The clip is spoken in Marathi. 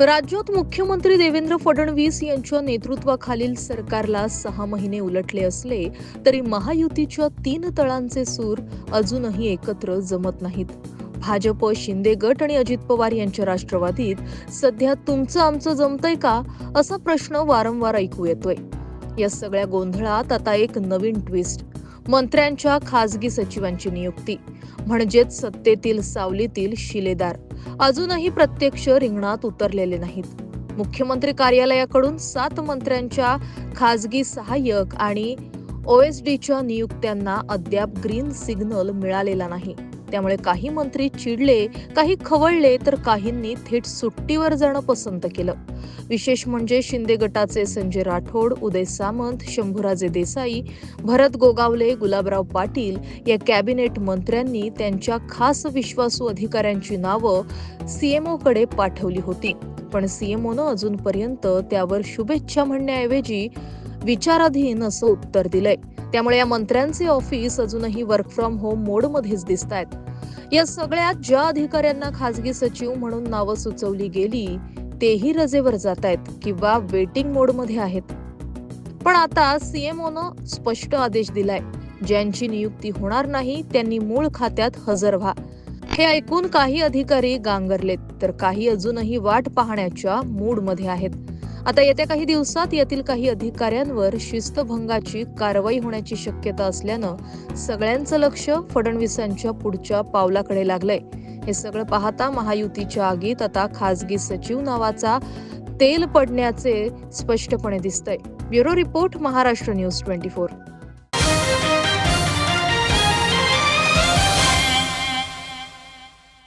राज्यात मुख्यमंत्री देवेंद्र फडणवीस यांच्या नेतृत्वाखालील सरकारला सहा महिने उलटले असले तरी महायुतीच्या तीन तळांचे सूर अजूनही एकत्र जमत नाहीत. भाजप शिंदे गट आणि अजित पवार यांच्या राष्ट्रवादीत सध्या तुमचं आमचं जमतंय का असा प्रश्न वारंवार ऐकू येतोय. या सगळ्या गोंधळात आता एक नवीन ट्विस्ट मंत्र्यांच्या खासगी सचिवांची नियुक्ती. म्हणजेच सत्तेतील सावलीतील शिलेदार. अजूनही प्रत्यक्ष रिंगणात उतरलेले नाहीत. मुख्यमंत्री कार्यालयाकडून सात मंत्र्यांच्या खासगी सहाय्यक आणि ओएसडीच्या नियुक्त्यांना अद्याप ग्रीन सिग्नल मिळालेला नाही. त्यामुळे काही मंत्री चिडले काही खवळले तर काहींनी थेट सुट्टीवर जाणं पसंत केलं. विशेष म्हणजे शिंदे गटाचे संजय राठोड उदय सामंत शंभूराजे देसाई भरत गोगावले गुलाबराव पाटील या कॅबिनेट मंत्र्यांनी त्यांच्या खास विश्वासू अधिकाऱ्यांची नावं सीएमओकडे पाठवली होती. पण सीएमओनं अजूनपर्यंत त्यावर शुभेच्छा म्हणण्याऐवजी विचाराधीन असं उत्तर दिलंय. त्यामुळे या मंत्र्यांचे ऑफिस अजूनही वर्क फ्रॉम होम मोडमध्येच दिसत आहेत या सगळ्यात ज्या अधिकाऱ्यांना खासगी सचिव म्हणून नावं सुचवली गेली तेही रजेवर जात आहेत किंवा वेटिंग मोडमध्ये आहेत. पण आता सीएमओनं स्पष्ट आदेश दिलाय. ज्यांची नियुक्ती होणार नाही त्यांनी मूळ खात्यात हजर व्हा. हे ऐकून काही अधिकारी गांगरलेत तर काही अजूनही वाट पाहण्याच्या मूडमध्ये आहेत. आता येत्या काही दिवसात यातील काही अधिकाऱ्यांवर शिस्तभंगाची कारवाई होण्याची शक्यता असल्यानं सगळ्यांचं लक्ष फडणवीसांच्या पुढच्या पावलाकडे लागलंय. हे सगळं पाहता महायुतीच्या आगीत आता खासगी सचिव नावाचा तेल पडण्याचे स्पष्टपणे दिसतंय. Bureau report Maharashtra news twenty four.